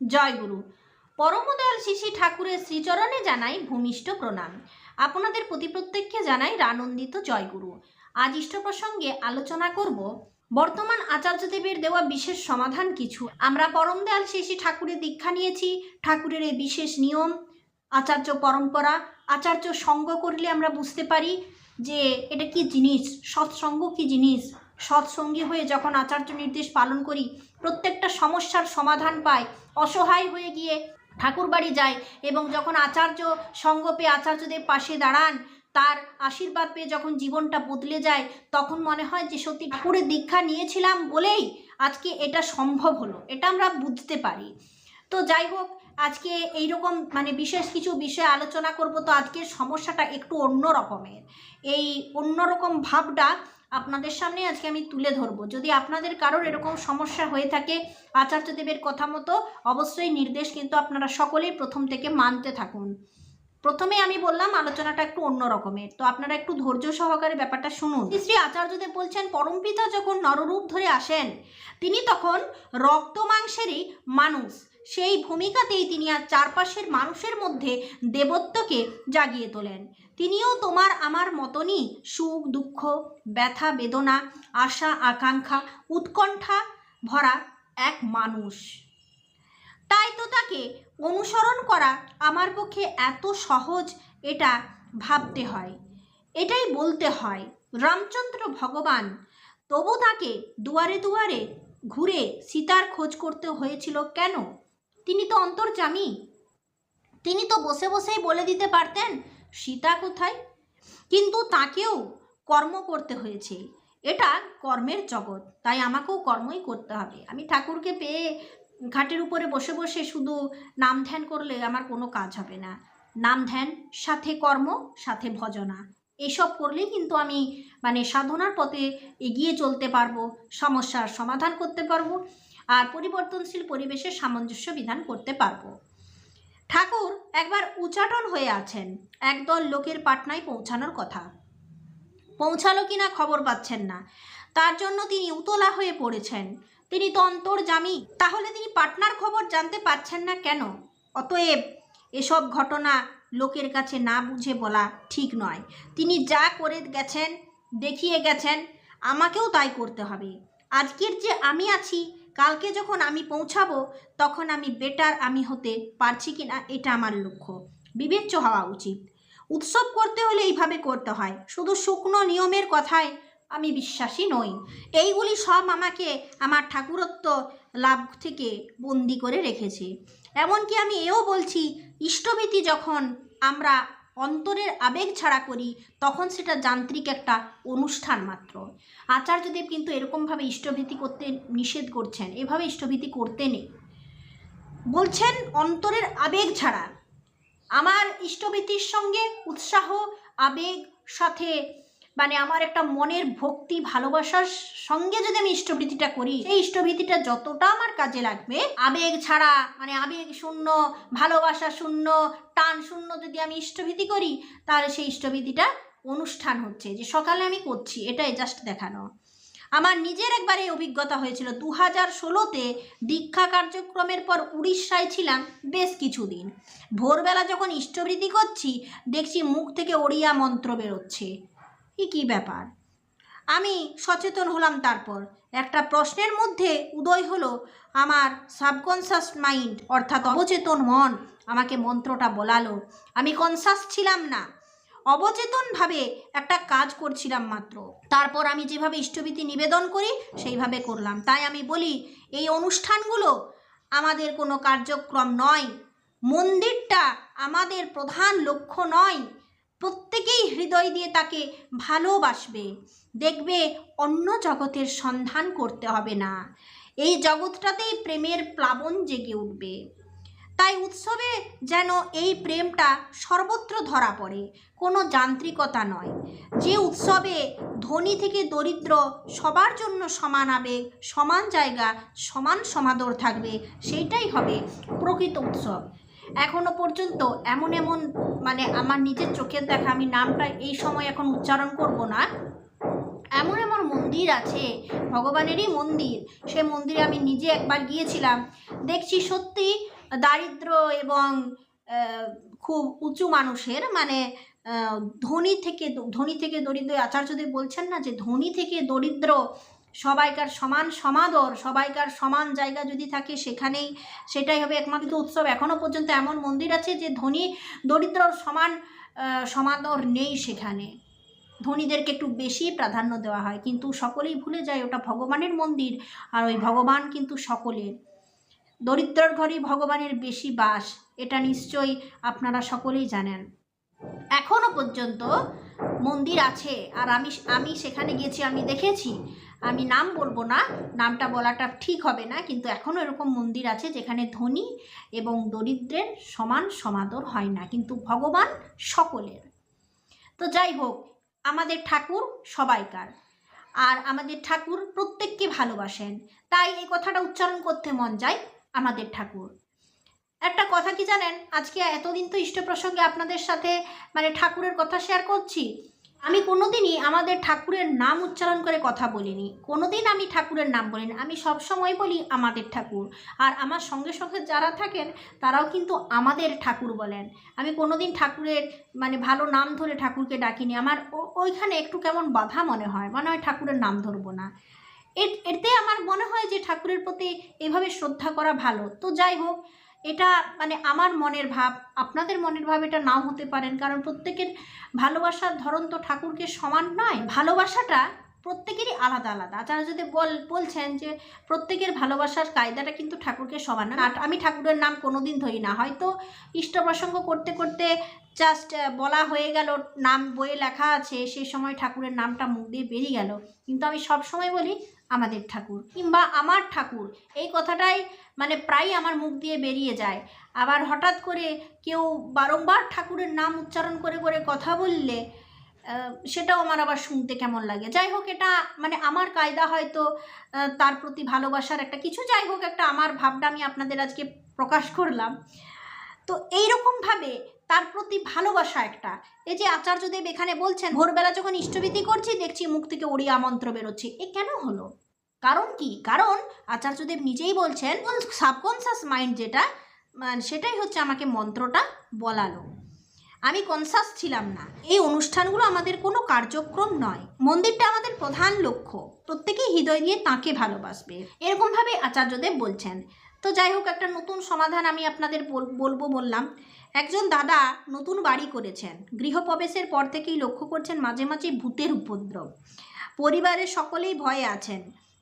জয়গুরু পরমদয়াল শিশি ঠাকুরের শ্রীচরণে জানাই ভূমিষ্ঠ প্রণাম। আপনাদের প্রতি প্রত্যেককে জানাই রানন্দিত জয়গুরু আজ ইষ্ট প্রসঙ্গে আলোচনা করব, বর্তমান আচার্যদেবের দেওয়া বিশেষ সমাধান কিছু। আমরা পরমদয়াল শিশি ঠাকুরের দীক্ষা নিয়েছি, ঠাকুরের এই বিশেষ নিয়ম, আচার্য পরম্পরা, আচার্য সঙ্গ করলে আমরা বুঝতে পারি যে এটা কি জিনিস, সৎসঙ্গ কি জিনিস। সৎসঙ্গী হয়ে যখন আচার্য নির্দেশ পালন করি, প্রত্যেকটা সমস্যার সমাধান পায় অসহায় হয়ে গিয়ে ঠাকুর বাড়ি যায় এবং যখন আচার্য সঙ্গ পেয়ে আচার্যদের পাশে দাঁড়ান, তার আশীর্বাদ পেয়ে যখন জীবনটা বদলে যায়, তখন মনে হয় যে সত্যি ঠাকুরের দীক্ষা নিয়েছিলাম বলেই আজকে এটা সম্ভব হলো। এটা আমরা বুঝতে পারি। তো যাই হোক, আজকে এইরকম মানে বিশেষ কিছু বিষয়ে আলোচনা করব। তো আজকের সমস্যাটা একটু অন্য রকমের এই অন্যরকম ভাবটা আপনাদের সামনে আজকে আমি তুলে ধরবো। যদি আপনাদের কারোর এরকম সমস্যা হয়ে থাকে আচার্যদেবের কথা মতো, অবশ্যই নির্দেশ কিন্তু আপনারা সকলেই প্রথম থেকে মানতে থাকুন। প্রথমে আমি বললাম, আলোচনাটা একটু অন্য রকমের। তো আপনারা একটু ধৈর্য সহকারে ব্যাপারটা শুনুন। শ্রী আচার্যদেব বলছেন পরমপিতা যখন নররূপ ধরে আসেন, তিনি তখন রক্ত মাংসেরই মানুষ। সেই ভূমিকাতেই তিনি আর চারপাশের মানুষের মধ্যে দেবত্বকে জাগিয়ে তোলেন। তিনিও তোমার আমার মতনই সুখ, দুঃখ, ব্যথা, বেদনা, আশা, আকাঙ্ক্ষা, উৎকণ্ঠা ভরা এক মানুষ। তাই তো তাকে অনুসরণ করা আমার পক্ষে এত সহজ এটা ভাবতে হয়। এটাই বলতে হয়, রামচন্দ্র ভগবান তবু তাকে দুয়ারে দুয়ারে ঘুরে সীতার খোঁজ করতে হয়েছিল কেন? তিনি তো অন্তর্জামী তিনি তো বসে বসেই বলে দিতে পারতেন সীতা কোথায়? কিন্তু তাকেও কর্ম করতে হয়েছে। এটা কর্মের জগৎ, তাই আমাকেও কর্মই করতে হবে। আমি ঠাকুরকে পেয়ে ঘাটের উপরে বসে বসে শুধু নাম ধ্যান করলে আমার কোনো কাজ হবে না। নাম ধ্যান, সাথে কর্ম, সাথে ভজনা। এসব করলেই কিন্তু আমি মানে সাধনার পথে এগিয়ে চলতে পারব, সমস্যার সমাধান করতে পারব, আর পরিবর্তনশীল পরিবেশের সামঞ্জস্য বিধান করতে পারব। ঠাকুর একবার উচাটন হয়ে আছেন। একদল লোকের পাটনায় পৌঁছানোর কথা। পৌঁছালো কিনা খবর পাচ্ছেন না। তার জন্য তিনি উতলা হয়ে পড়েছেন। তিনি তো অন্তর্জামী তাহলে তিনি পাটনার খবর জানতে পারছেন না কেন? অতএব এসব ঘটনা লোকের কাছে না বুঝে বলা ঠিক নয়। তিনি যা করে গেছেন, দেখিয়ে গেছেন, আমাকেও তাই করতে হবে। আজকের যে আমি আছি কালকে যখন আমি পৌঁছাবো, তখন আমি বেটার আমি হতে পারছি কি না এটা আমার লক্ষ্য। বিবেচ্য হওয়া উচিত। উৎসব করতে হলে এইভাবে করতে হয়। শুধু শুকনো নিয়মের কথায় আমি বিশ্বাসী নই। এইগুলি সব আমাকে আমার ঠাকুরত্ব লাভ থেকে বন্দি করে রেখেছে। এমনকি আমি এও বলছি, ইষ্টভীতি যখন আমরা অন্তরের আবেগ ছাড়া করি, তখন সেটা যান্ত্রিক একটা অনুষ্ঠান মাত্র। আচার্যদেব কিন্তু এরকমভাবে ইষ্টভীতি করতে নিষেধ করছেন। এভাবে ইষ্টভীতি করতে নেই। বলছেন, অন্তরের আবেগ ছাড়া। আমার ইষ্টভীতির সঙ্গে উৎসাহ, আবেগ, সাথে মানে আমার একটা মনের ভক্তি, ভালোবাসার সঙ্গে যদি আমি ইষ্টভীতিটা করি, সেই ইষ্টভীতিটা যতটা আমার কাজে লাগবে, আবেগ ছাড়া মানে আবেগ শূন্য, ভালোবাসা শূন্য, টান শূন্য যদি আমি ইষ্টভীতি করি, তাহলে সেই ইষ্টভীতিটা অনুষ্ঠান হচ্ছে। যে সকালে আমি করছি, এটাই জাস্ট দেখানো। আমার নিজের একবার এই অভিজ্ঞতা হয়েছিল। দু হাজার ষোলোতে দীক্ষা কার্যক্রমের পর উড়িষ্যায় ছিলাম বেশ কিছুদিন। ভোরবেলা যখন ইষ্টভৃতি করছি, দেখছি মুখ থেকে ওড়িয়া মন্ত্র বেরোচ্ছে। এ কী ব্যাপার? আমি সচেতন হলাম তারপর। একটা প্রশ্নের মধ্যে উদয় হলো আমার সাবকনসাস মাইন্ড অর্থাৎ অবচেতন মন আমাকে মন্ত্রটা বলালো। আমি কনসাস ছিলাম না। অবচেতনভাবে একটা কাজ করছিলাম মাত্র। তারপর আমি যেভাবে ইষ্টভীতি নিবেদন করি, সেইভাবে করলাম। তাই আমি বলি, এই অনুষ্ঠানগুলো আমাদের কোনো কার্যক্রম নয়। মন্দিরটা আমাদের প্রধান লক্ষ্য নয়। প্রত্যেকেই হৃদয় দিয়ে তাকে ভালোবাসবে। দেখবে অন্য জগতের সন্ধান করতে হবে না। এই জগৎটাতেই প্রেমের প্লাবন জেগে উঠবে। তাই উৎসবে যেন এই প্রেমটা সর্বত্র ধরা পড়ে, কোনো যান্ত্রিকতা নয়। যে উৎসবে ধনী থেকে দরিদ্র সবার জন্য সমান আবেগ, সমান জায়গা, সমান সমাদর থাকবে, সেইটাই হবে প্রকৃত উৎসব। এখনও পর্যন্ত এমন এমন মানে আমার নিজের চোখের দেখা, আমি নামটা এই সময় এখন উচ্চারণ করব না। এমন এমন মন্দির আছে, ভগবানেরই মন্দির। সে মন্দিরে আমি নিজে একবার গিয়েছিলাম। দেখছি সত্যি দারিদ্র এবং খুব উঁচু মানুষের মানে ধনী থেকে ধনী থেকে দরিদ্র, আচার্যদেব বলছেন না যে ধনী থেকে দরিদ্র সবাইকার সমান সমাদর, সবাইকার সমান জায়গা যদি থাকে সেখানেই সেটাই হবে একমাত্র উৎসব। এখনও পর্যন্ত এমন মন্দির আছে যে ধনী দরিদ্রর সমান সমাদর নেই সেখানে। ধনীদেরকে একটু বেশি প্রাধান্য দেওয়া হয়, কিন্তু সকলেই ভুলে যায় ওটা ভগবানের মন্দির, আর ওই ভগবান কিন্তু সকলের। দরিদ্রর ঘরেই ভগবানের বেশি বাস, এটা নিশ্চয়ই আপনারা সকলেই জানেন। এখনও পর্যন্ত মন্দির আছে, আর আমি আমি সেখানে গেছি আমি দেখেছি আমি নাম বলব না, নামটা বলাটা ঠিক হবে না, কিন্তু এখনও এরকম মন্দির আছে যেখানে ধনী এবং দরিদ্রের সমান সমাদর হয় না, কিন্তু ভগবান সকলের। তো যাই হোক, আমাদের ঠাকুর সবাইকার, আর আমাদের ঠাকুর প্রত্যেককে ভালোবাসেন, তাই এই কথাটা উচ্চারণ করতে মন যায় আমাদের ঠাকুর। একটা কথা কি জানেন, আজকে এতদিন তো ইষ্ট প্রসঙ্গে আপনাদের সাথে মানে ঠাকুরের কথা শেয়ার করছি আমি কোনোদিনই আমাদের ঠাকুরের নাম উচ্চারণ করে কথা বলিনি। কোনোদিন আমি ঠাকুরের নাম বলিনি। আমি সব সময় বলি আমাদের ঠাকুর। আর আমার সঙ্গে সঙ্গে যারা থাকেন, তারাও কিন্তু আমাদের ঠাকুর বলেন। আমি কোনোদিন ঠাকুরের মানে ভালো নাম ধরে ঠাকুরকে ডাকিনি। আমার ওইখানে একটু কেমন বাধা মনে হয়। মনে হয় ঠাকুরের নাম ধরবো না। এতে আমার মনে হয় যে ঠাকুরের প্রতি এভাবে শ্রদ্ধা করা ভালো। তো যাই হোক এটা মানে আমার মনের ভাব, আপনাদের মনের ভাব এটা নাও হতে পারেন, কারণ প্রত্যেকের ভালোবাসার ধরন তো ঠাকুরকে সমান নয়, ভালোবাসাটা প্রত্যেকেরই আলাদা আলাদা। আচার্যদেব বল, বলছেন যে প্রত্যেকের ভালোবাসার কায়দাটা কিন্তু ঠাকুরকে সমান না আমি ঠাকুরের নাম কোনোদিন ধরি না, হয়তো ইষ্ট প্রসঙ্গ করতে করতে জাস্ট বলা হয়ে গেল, নাম বইয়ে লেখা আছে, সেই সময় ঠাকুরের নামটা মুখ দিয়ে বেরিয়ে গেল। কিন্তু আমি সব সময় বলি আমাদের ঠাকুর কিংবা আমার ঠাকুর। এই কথাটাই মানে প্রায় আমার মুখ দিয়ে বেরিয়ে যায়। আবার হঠাৎ করে কেউ বারংবার ঠাকুরের নাম উচ্চারণ করে করে কথা বললে সেটাও আমার আবার শুনতে কেমন লাগে। যাই হোক, এটা মানে আমার কায়দা হয়তো তার প্রতি ভালোবাসার একটা কিছু। যাই হোক, একটা আমার ভাবটা আমি আপনাদের আজকে প্রকাশ করলাম। তো এইরকমভাবে তার প্রতি ভালোবাসা একটা। এই যে আচার্যদেব এখানে বলছেন, ভোরবেলা যখন ইষ্টভীতি করছি, দেখছি মুখ থেকে ওড়িয়া মন্ত্র বেরোচ্ছে। এ কেন হলো? কারণ কি? কারণ আচার্যদেব নিজেই বলছেন সাবকনসাস মাইন্ড যেটা মানে সেটাই হচ্ছে আমাকে মন্ত্রটা বলালো। আমি কনসাস ছিলাম না। এই অনুষ্ঠানগুলো আমাদের কোনো কার্যক্রম নয়। মন্দিরটা আমাদের প্রধান লক্ষ্য। প্রত্যেকেই হৃদয় দিয়ে তাকে ভালোবাসবে। এরকমভাবে আচার্যদেব বলছেন। তো যাই হোক, একটা নতুন সমাধান আমি আপনাদের বল- বলব বললাম। একজন দাদা নতুন বাড়ি করেছেন। গৃহপ্রবেশের পর থেকেই লক্ষ্য করছেন মাঝে মাঝে ভূতের উপদ্রব। পরিবারের সকলেই ভয়ে আছেন।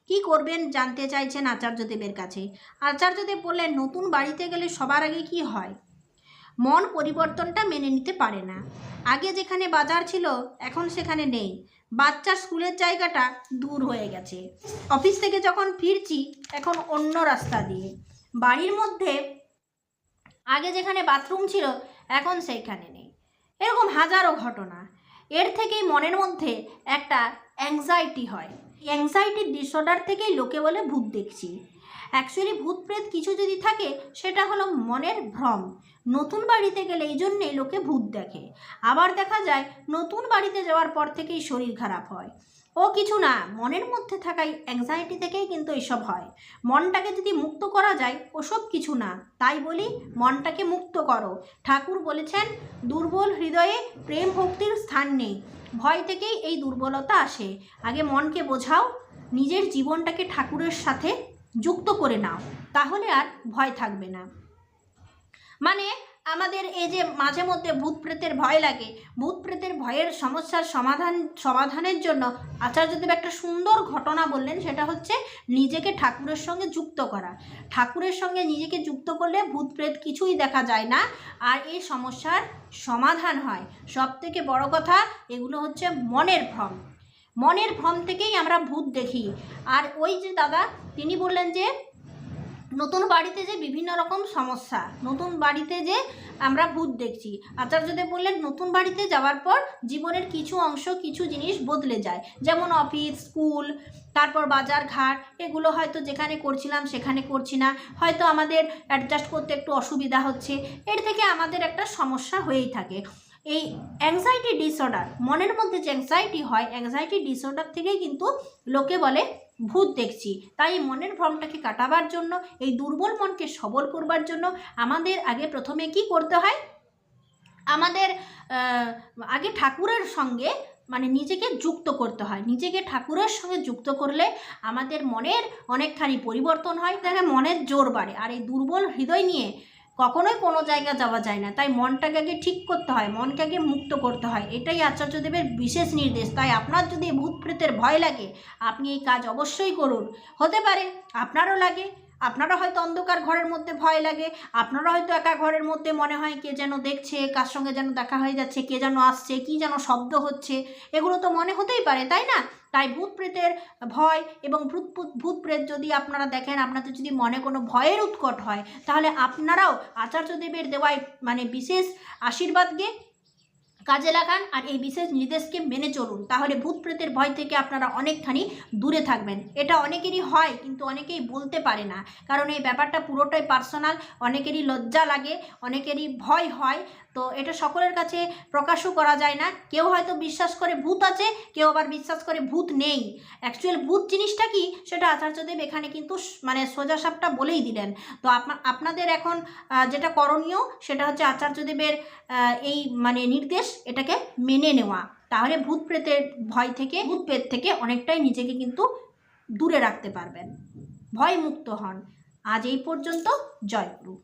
কি করবেন জানতে চাইছেন আচার্যদেবের কাছে। আচার্যদেব বললেন, নতুন বাড়িতে গেলে সবার আগে কি হয়? মন পরিবর্তনটা মেনে নিতে পারে না। আগে যেখানে বাজার ছিল, এখন সেখানে নেই। বাচ্চার স্কুলের জায়গাটা দূর হয়ে গেছে। অফিস থেকে যখন ফিরছি, এখন অন্য রাস্তা দিয়ে। বাড়ির মধ্যে আগে যেখানে বাথরুম ছিল, এখন সেইখানে নেই। এরকম হাজারো ঘটনা। এর থেকেই মনের মধ্যে একটা অ্যাংজাইটি হয়। অ্যাংজাইটির ডিসঅর্ডার থেকেই লোকে বলে ভূত দেখছি। অ্যাকচুয়ালি ভূত প্রেত কিছু যদি থাকে, সেটা হলো মনের ভ্রম। নতুন বাড়িতে গেলে এই জন্যেই লোকে ভূত দেখে। আবার দেখা যায়, নতুন বাড়িতে যাওয়ার পর থেকেই শরীর খারাপ হয়। ও কিছু না, মনের মধ্যে থাকা অ্যাংজাইটি থেকেই কিন্তু এসব হয়। মনটাকে যদি মুক্ত করা যায়, ওসব কিছু না। তাই বলি, মনটাকে মুক্ত করো। ঠাকুর বলেছেন, দুর্বল হৃদয়ে প্রেম ভক্তির স্থান নেই। ভয় থেকেই এই দুর্বলতা আসে। আগে মনকে বোঝাও, নিজের জীবনটাকে ঠাকুরের সাথে যুক্ত করে নাও। তাহলে আর ভয় থাকবে না। মানে আমাদের এই যে মাঝে মধ্যে ভূত প্রেতের ভয় লাগে, ভূত প্রেতের ভয়ের সমস্যার সমাধান, সমাধানের জন্য আচার্যদেব একটা সুন্দর ঘটনা বললেন, সেটা হচ্ছে নিজেকে ঠাকুরের সঙ্গে যুক্ত করা। ঠাকুরের সঙ্গে নিজেকে যুক্ত করলে ভূত প্রেত কিছুই দেখা যায় না, আর এই সমস্যার সমাধান হয়। সব থেকে বড় কথা, এগুলো হচ্ছে মনের ভ্রম। মনের ভ্রম থেকেই আমরা ভূত দেখি। আর ওই যে দাদা, তিনি বললেন যে নতুন বাড়িতে যে বিভিন্ন রকম সমস্যা, নতুন বাড়িতে যে আমরা ভূত দেখছি। আচার্যদেব বললেন, নতুন বাড়িতে যাওয়ার পর জীবনের কিছু অংশ কিছু জিনিস বদলে যায়। যেমন অফিস, স্কুল, তারপর বাজার, ঘাট, এগুলো হয়তো যেখানে করছিলাম সেখানে করছি না। হয়তো আমাদের অ্যাডজাস্ট করতে একটু অসুবিধা হচ্ছে। এর থেকে আমাদের একটা সমস্যা হয়েই থাকে। এই অ্যাংজাইটি ডিসঅর্ডার মনের মধ্যে যে অ্যাংজাইটি হয় অ্যাংজাইটি ডিসঅর্ডার থেকেই কিন্তু লোকে বলে ভূত দেখছি। তাই এই মনের ভ্রমটাকে কাটাবার জন্য, এই দুর্বল মনকে সবল করবার জন্য আমাদের আগে প্রথমে কি করতে হয়? আমাদের আগে ঠাকুরের সঙ্গে মানে নিজেকে যুক্ত করতে হয়। নিজেকে ঠাকুরের সঙ্গে যুক্ত করলে আমাদের মনের অনেকখানি পরিবর্তন হয় দেখে মনের জোর বাড়ে। আর এই দুর্বল হৃদয় নিয়ে কখনোই কোনো জায়গা যাওয়া যায় না। তাই মনটাকে আগে ঠিক করতে হয়, মনকে আগে মুক্ত করতে হয়। এটাই আচার্যদেবের বিশেষ নির্দেশ। তাই আপনার যদি ভূত প্রেতের ভয় লাগে, আপনি এই কাজ অবশ্যই করুন। হতে পারে আপনারও লাগে আপনারা হয়তো অন্ধকার ঘরের মধ্যে ভয় লাগে আপনারা হয়তো একা ঘরের মধ্যে মনে হয় কে যেন দেখছে, কার সঙ্গে যেন দেখা হয়ে যাচ্ছে, কে যেন আসছে, কি যেন শব্দ হচ্ছে, এগুলো তো মনে হতেই পারে, তাই না? তাই ভূত প্রেতের ভয় এবং ভূত ভূত- প্রেত যদি আপনারা দেখেন, আপনাদের যদি মনে কোনো ভয়ের উৎকট হয়, তাহলে আপনারাও আচার্যদেবের দেওয়ায় মানে বিশেষ আশীর্বাদকে কাজে লাগান আর এই বিশেষ নির্দেশকে মেনে চলুন। তাহলে ভূত প্রেতের ভয় থেকে আপনারা অনেকখানি দূরে থাকবেন। এটা অনেকেরই হয়, কিন্তু অনেকেই বলতে পারে না। কারণ এই ব্যাপারটা পুরোটাই পার্সোনাল অনেকেরই লজ্জা লাগে, অনেকেরই ভয় হয়। তো এটা সকলের কাছে প্রকাশও করা যায় না। কেউ হয়তো বিশ্বাস করে ভূত আছে, কেউ আবার বিশ্বাস করে ভূত নেই। অ্যাকচুয়াল ভূত জিনিসটা কি? সেটা আচার্যদেব এখানে কিন্তু মানে সোজা সাপটা বলেই দিলেন। তো আপনা, আপনাদের এখন যেটা করণীয়, সেটা হচ্ছে আচার্যদেবের এই মানে নির্দেশ, এটাকে মেনে নেওয়া। তাহলে ভূত প্রেতের ভয় থেকে, ভূত প্রেত থেকে অনেকটাই নিজেকে কিন্তু দূরে রাখতে পারবেন। ভয় মুক্ত হন। আজ এই পর্যন্ত, জয় গুরু।